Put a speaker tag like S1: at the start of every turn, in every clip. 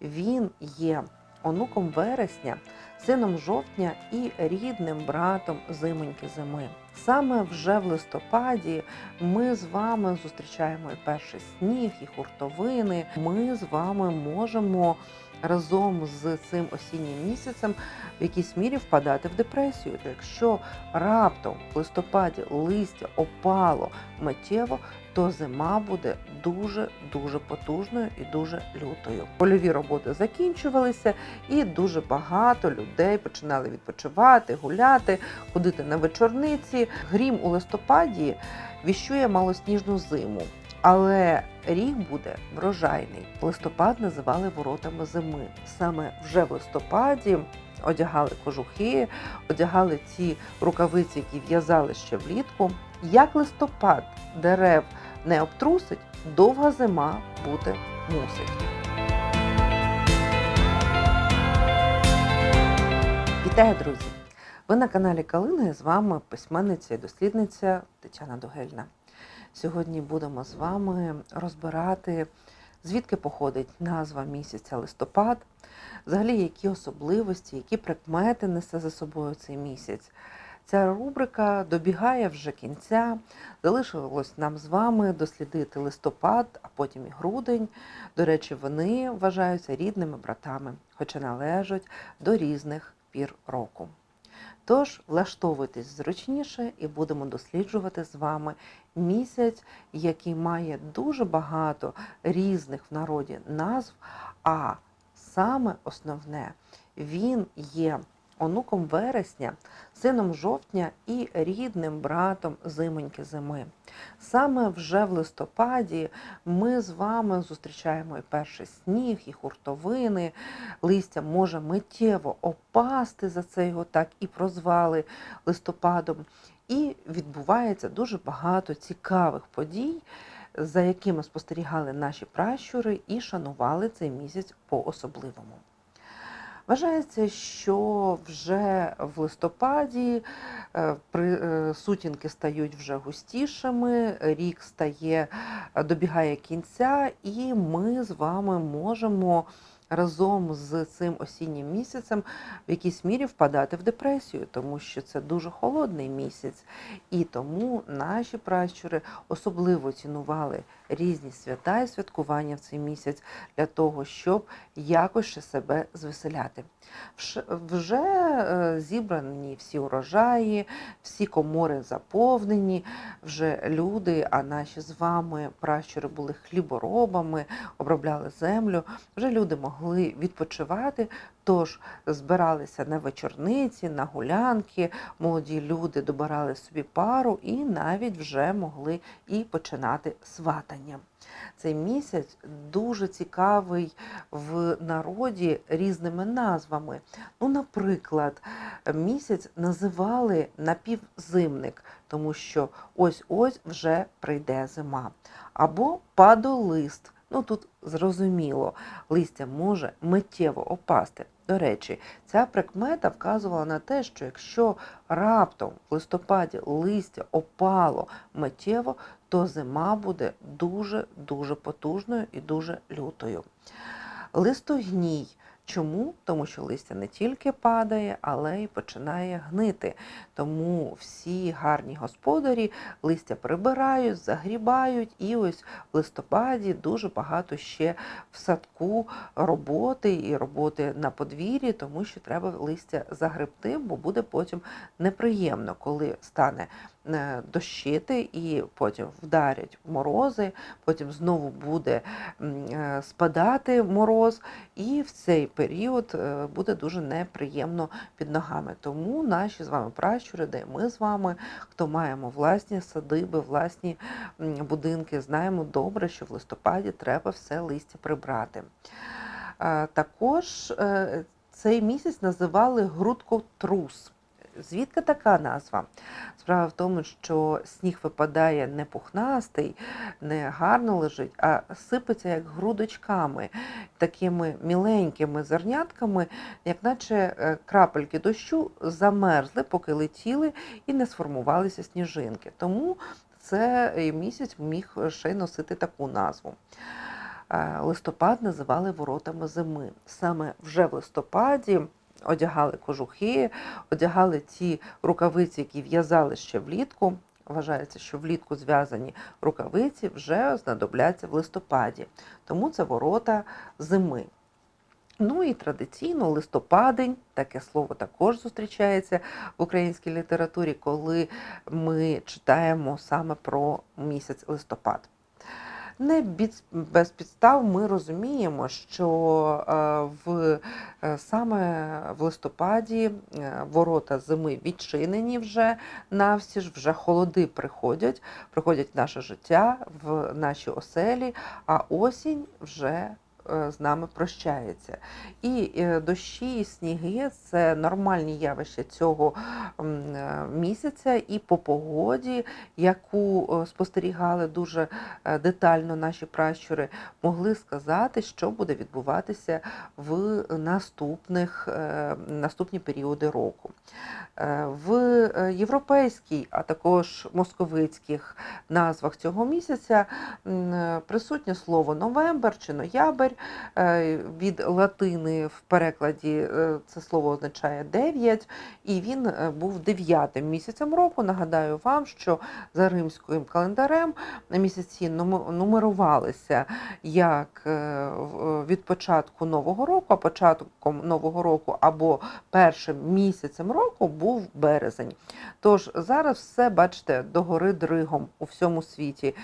S1: Він є онуком вересня, сином жовтня і рідним братом зимоньки зими. Саме вже в листопаді ми з вами зустрічаємо і перший сніг, і хуртовини. Ми з вами можемо разом з цим осіннім місяцем в якійсь мірі впадати в депресію. Якщо раптом в листопаді листя опало миттєво, то зима буде дуже дуже потужною і дуже лютою. Польові роботи закінчувалися, і дуже багато людей починали відпочивати, гуляти, ходити на вечорниці. Грім у листопаді віщує малосніжну зиму. Але рік буде врожайний. Листопад називали воротами зими. Саме вже в листопаді одягали кожухи, одягали ці рукавиці, які в'язали ще влітку. Як листопад дерев не обтрусить, довга зима бути мусить. Вітаю, друзі! Ви на каналі Калина і з вами письменниця і дослідниця Тетяна Дугельна. Сьогодні будемо з вами розбирати, звідки походить назва місяця листопад, взагалі які особливості, які прикмети несе за собою цей місяць. Ця рубрика добігає вже кінця. Залишилось нам з вами дослідити листопад, а потім і грудень. До речі, вони вважаються рідними братами, хоча належать до різних пір року. Тож влаштовуйтесь зручніше і будемо досліджувати з вами місяць, який має дуже багато різних в народі назв, а саме основне, він є онуком вересня, сином жовтня і рідним братом зимоньки зими. Саме вже в листопаді ми з вами зустрічаємо і перший сніг, і хуртовини. Листя може миттєво опасти, за це його так і прозвали листопадом. І відбувається дуже багато цікавих подій, за якими спостерігали наші пращури і шанували цей місяць по-особливому. Вважається, що вже в листопаді е, е, сутінки стають вже густішими, рік стає, е, добігає кінця, і ми з вами можемо разом з цим осіннім місяцем в якійсь мірі впадати в депресію, тому що це дуже холодний місяць, і тому наші пращури особливо цінували різні свята і святкування в цей місяць для того, щоб якось ще себе звеселяти. Вже е, зібрані всі урожаї, всі комори заповнені, вже люди, а наші з вами пращури були хліборобами, обробляли землю. Вже люди могли відпочивати, тож збиралися на вечорниці, на гулянки, молоді люди добирали собі пару і навіть вже могли і починати сватання. Цей місяць дуже цікавий в народі різними назвами. Ну, наприклад, місяць називали напівзимник, тому що ось-ось вже прийде зима. Або падолист. Ну тут зрозуміло, листя може миттєво опасти. До речі, ця прикмета вказувала на те, що якщо раптом в листопаді листя опало миттєво, то зима буде дуже дуже потужною і дуже лютою. Листогній. Чому? Тому що листя не тільки падає, але й починає гнити. Тому всі гарні господарі листя прибирають, загрібають, і ось в листопаді дуже багато ще в садку роботи і роботи на подвір'ї, тому що треба листя загребти, бо буде потім неприємно, коли стане дощити і потім вдарять морози, потім знову буде е, спадати мороз, і в цей період е, буде дуже неприємно під ногами. Тому наші з вами пращури, де ми з вами, хто маємо власні садиби, власні будинки, знаємо добре, що в листопаді треба все листя прибрати. Е, Також е, цей місяць називали грудкотрус. Звідки така назва? Справа в тому, що сніг випадає не пухнастий, не гарно лежить, а сипеться як грудочками, такими міленькими зернятками, як наче е, крапельки дощу замерзли, поки летіли і не сформувалися сніжинки. Тому цей місяць міг ще й носити таку назву. е, листопад називали воротами зими. Саме вже в листопаді одягали кожухи, одягали ті рукавиці, які в'язали ще влітку. Вважається, що влітку зв'язані рукавиці вже знадобляться в листопаді, тому це ворота зими. Ну і традиційно листопадень, таке слово також зустрічається в українській літературі, коли ми читаємо саме про місяць листопад. Не без, підстав ми розуміємо, що е, в, е, саме в листопаді е, ворота зими відчинені вже навсі ж, вже холоди приходять, приходять в наше життя, в наші оселі, а осінь вже з нами прощається. І е, дощі, і сніги це нормальні явища цього е, місяця, і по погоді, яку е, спостерігали дуже е, детально наші пращури, могли сказати, що буде відбуватися в наступних е, наступні періоди року. Е, В е, європейській, а також московицьких назвах цього місяця е, присутнє слово новембр чи ноябрь. Е, Від латини в перекладі е, це слово означає 9, і він е, був дев'ятим місяцем року. Нагадаю вам, що за римським календарем місяці нуме- нумерувалися як від початку нового року, а початком нового року або першим місяцем року був березень. Тож зараз все, бачите, догори дригом у всьому світі.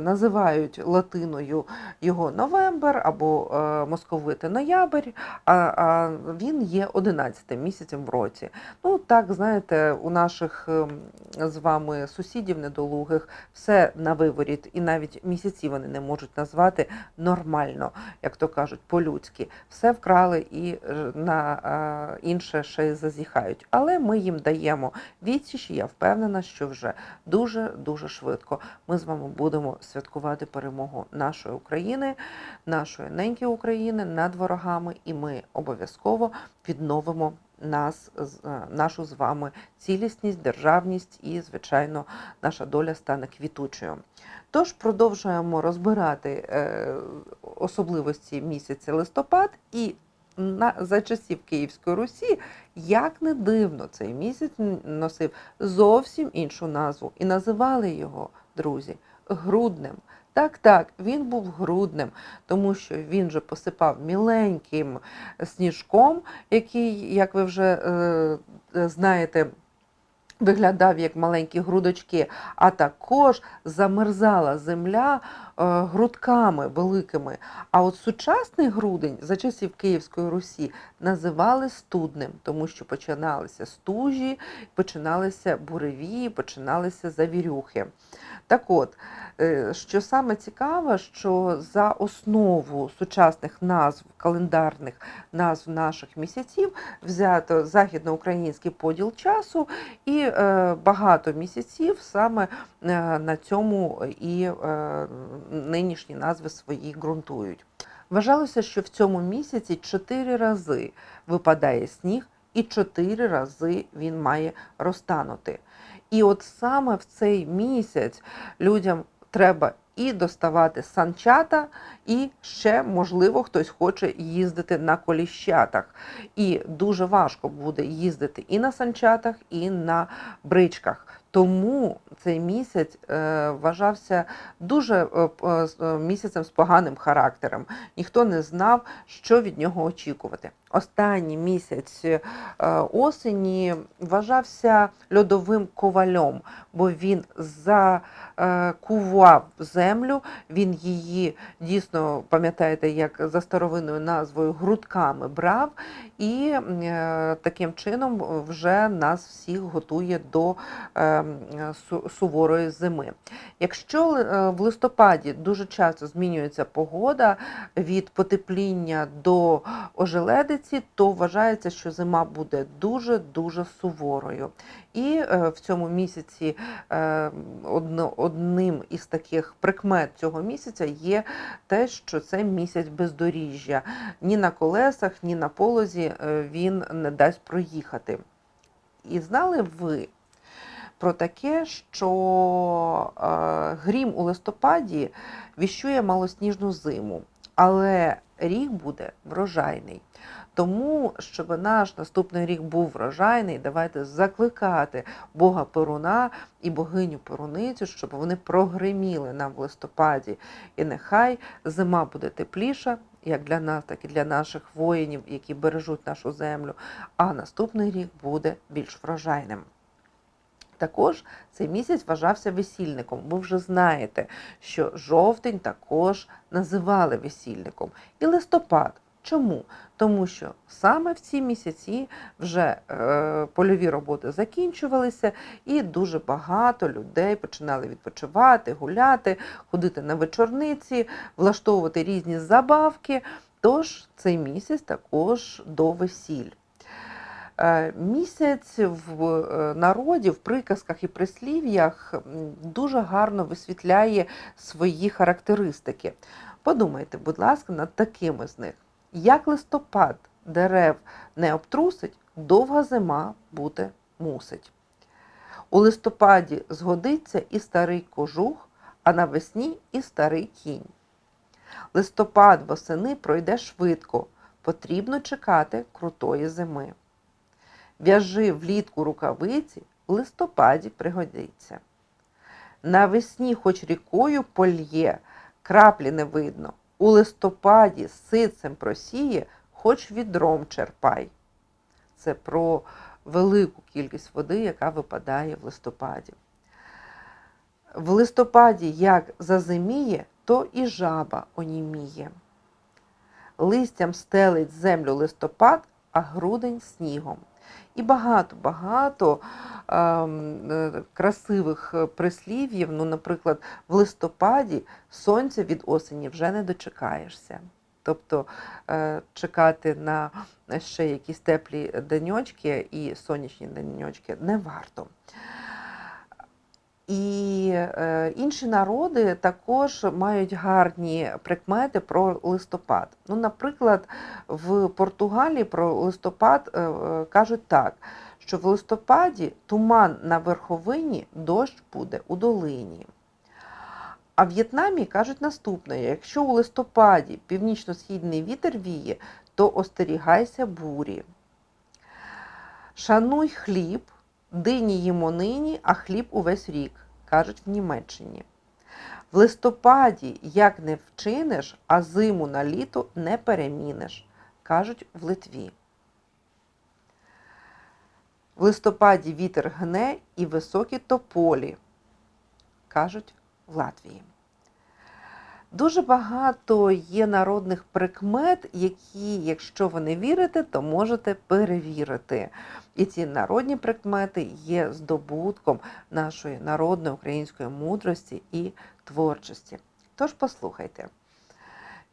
S1: Називають латиною його новембр або е, московити ноябрь, а, а він є 11 місяцем в році. Ну так, знаєте, у наших ем, з вами сусідів недолугих все на виворіт, і навіть місяці вони не можуть назвати нормально, як то кажуть, по-людськи. Все вкрали і е, на е, інше ще й зазіхають. Але ми їм даємо відсіч, і я впевнена, що вже дуже дуже швидко ми з вами будемо святкувати перемогу нашої України, нашої неньки України над ворогами, і ми обов'язково відновимо нас, е, нашу з вами цілісність, державність і, звичайно, наша доля стане квітучою. Тож продовжуємо розбирати е, особливості місяця листопад і на, за часів Київської Русі, як не дивно, цей місяць носив зовсім іншу назву і називали його, друзі, груднем. Так, так, він був грудним, тому що він же посипав міленьким сніжком, який, як ви вже е, знаєте, виглядав як маленькі грудочки, а також замерзала земля е, грудками великими. А от сучасний грудень за часів Київської Русі називали студнем, тому що починалися стужі, починалися буревії, починалися завірюхи. Так от, е, що саме цікаве, що за основу сучасних назв, календарних назв наших місяців взято західноукраїнський поділ часу, і е, багато місяців саме е, на цьому і нинішні назви свої ґрунтують. Вважалося, що в цьому місяці чотири рази випадає сніг, і чотири рази він має розтанути. І от саме в цей місяць людям треба і доставати санчата, і ще, можливо, хтось хоче їздити на коліщатах. І дуже важко буде їздити і на санчатах, і на бричках. Тому цей місяць е, вважався дуже е, е, місяцем з поганим характером. Ніхто не знав, що від нього очікувати. Останній місяць осені вважався льодовим ковальом, бо він закував землю, він її дійсно пам'ятаєте, як за старовинною назвою грудками брав, і е, таким чином вже нас всіх готує до е, суворої зими. Якщо е, в листопаді дуже часто змінюється погода від потепління до ожеледиці, то вважається, що зима буде дуже дуже суворою. І е, в цьому місяці е, одно- одним із таких прикмет цього місяця є те, що це місяць бездоріжжя. Ні на колесах, ні на полозі е, він не дасть проїхати. І знали ви про таке, що е, грім у листопаді віщує малосніжну зиму. але рік буде врожайний. Тому, щоб наш наступний рік був врожайний, давайте закликати Бога Перуна і богиню Перуницю, щоб вони прогриміли нам в листопаді. І нехай зима буде тепліша, як для нас, так і для наших воїнів, які бережуть нашу землю. А наступний рік буде більш врожайним. Також цей місяць вважався весільником. Ви вже знаєте, що жовтень також називали весільником. І листопад. Чому? Тому що саме в ці місяці вже е, польові роботи закінчувалися, і дуже багато людей починали відпочивати, гуляти, ходити на вечорниці, влаштовувати різні забавки. Тож цей місяць також до весіль. Е, Місяць в е, народі, в приказках і прислів'ях дуже гарно висвітляє свої характеристики. Подумайте, будь ласка, над такими з них. Як листопад дерев не обтрусить, довга зима бути мусить. У листопаді згодиться і старий кожух, а навесні і старий кінь. Листопад восени пройде швидко, потрібно чекати крутої зими. В'яжи влітку рукавиці, в листопаді пригодиться. Навесні, хоч рікою польє, краплі не видно. У листопаді сицем просіє, хоч відром черпай. Це про велику кількість води, яка випадає в листопаді. В листопаді, як зазиміє, то і жаба оніміє. Листям стелить землю листопад, а грудень снігом. І багато-багато ем, е, красивих е, прислів'їв. Ну, наприклад, в листопаді сонця від осені вже не дочекаєшся. Тобто е, чекати на ще якісь теплі деньочки і сонячні деньочки не варто. І е, інші народи також мають гарні прикмети про листопад. Ну, наприклад, в Португалії про листопад е, е, кажуть так, що в листопаді туман на верховині, дощ буде у долині. А в В'єтнамі кажуть наступне: якщо у листопаді північно-східний вітер віє, то остерігайся бурі. Шануй хліб, дині їмо нині, а хліб увесь рік, кажуть в Німеччині. В листопаді, як не вчиниш, а зиму на літо не переміниш, кажуть в Литві. В листопаді вітер гне і високі тополі, кажуть в Латвії. Дуже багато є народних прикмет, які, якщо ви не вірите, то можете перевірити. І ці народні прикмети є здобутком нашої народної української мудрості і творчості. Тож послухайте.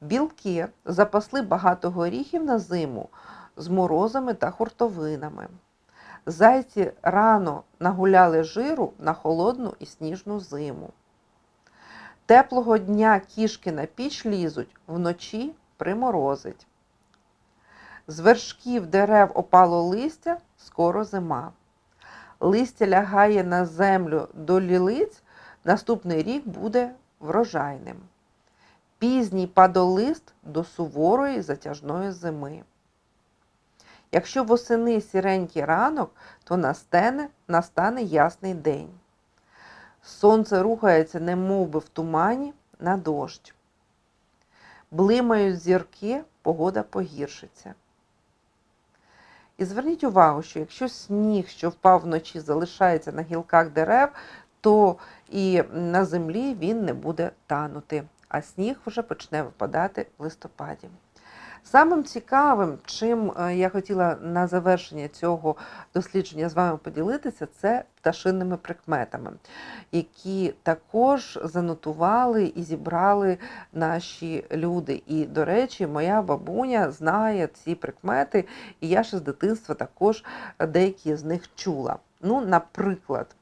S1: Білки запасли багато горіхів на зиму з морозами та хуртовинами. Зайці рано нагуляли жиру на холодну і сніжну зиму. Теплого дня кішки на піч лізуть, вночі приморозить. З вершків дерев опало листя, скоро зима. Листя лягає на землю до лілиць, наступний рік буде врожайним. Пізній падолист до суворої затяжної зими. Якщо восени сіренький ранок, то настане, настане ясний день. Сонце рухається, немов би в тумані, на дощ. Блимають зірки, погода погіршиться. І зверніть увагу, що якщо сніг, що впав вночі, залишається на гілках дерев, то і на землі він не буде танути, а сніг вже почне випадати в листопаді. Самим цікавим, чим е, я хотіла на завершення цього дослідження з вами поділитися, це пташинними прикметами, які також занотували і зібрали наші люди. І, до речі, моя бабуня знає ці прикмети, і я ще з дитинства також деякі з них чула. Ну, наприклад.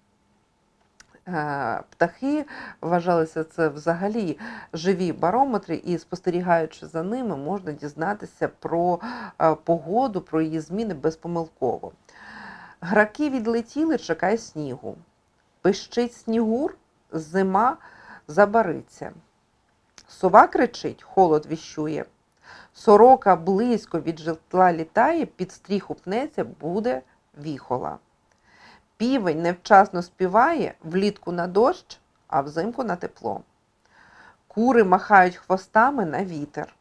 S1: Е, Птахи вважалися це взагалі живі барометри, і спостерігаючи за ними, можна дізнатися про е, погоду, про її зміни безпомилково. Граки відлетіли, чекай снігу. Пищить снігур, зима забариться. Сова кричить, холод віщує. Сорока близько від житла літає, під стріху пнеться, буде віхола. Півень невчасно співає влітку на дощ, а взимку на тепло. Кури махають хвостами на вітер.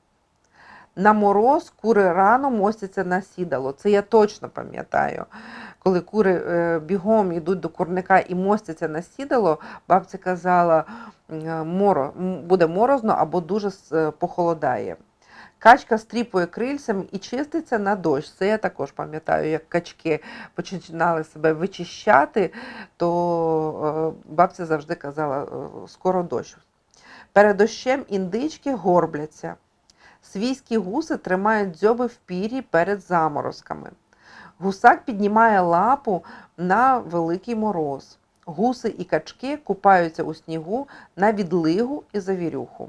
S1: На мороз кури рано мостяться на сідало. Це я точно пам'ятаю. Коли кури е, бігом йдуть до курника і мостяться на сідало, бабця казала, е, буде морозно або дуже е, похолодає. Качка стріпує крильцем і чиститься на дощ. Це я також пам'ятаю, як качки починали себе вичищати, то е, бабця завжди казала, е, скоро дощ. Перед дощем індички горбляться. Свійські гуси тримають дзьоби в пірі перед заморозками. Гусак піднімає лапу на великий мороз. Гуси і качки купаються у снігу на відлигу і завірюху.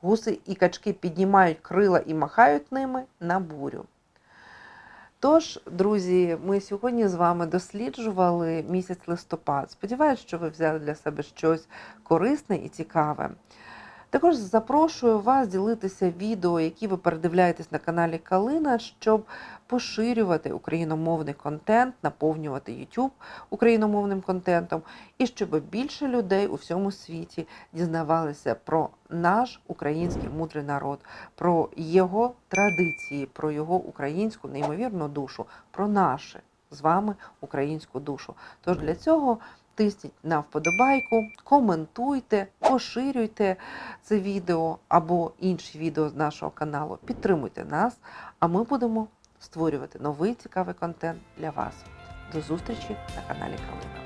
S1: Гуси і качки піднімають крила і махають ними на бурю. Тож, друзі, ми сьогодні з вами досліджували місяць листопад. Сподіваюсь, що ви взяли для себе щось корисне і цікаве. Також запрошую вас ділитися відео, які ви передивляєтесь на каналі Калина, щоб поширювати україномовний контент, наповнювати YouTube україномовним контентом, і щоб більше людей у всьому світі дізнавалися про наш український мудрий народ, про його традиції, про його українську неймовірну душу, про нашу з вами українську душу. Тож для цього тисніть на вподобайку, коментуйте, поширюйте це відео або інші відео з нашого каналу. Підтримуйте нас, а ми будемо створювати новий цікавий контент для вас. До зустрічі на каналі Калина.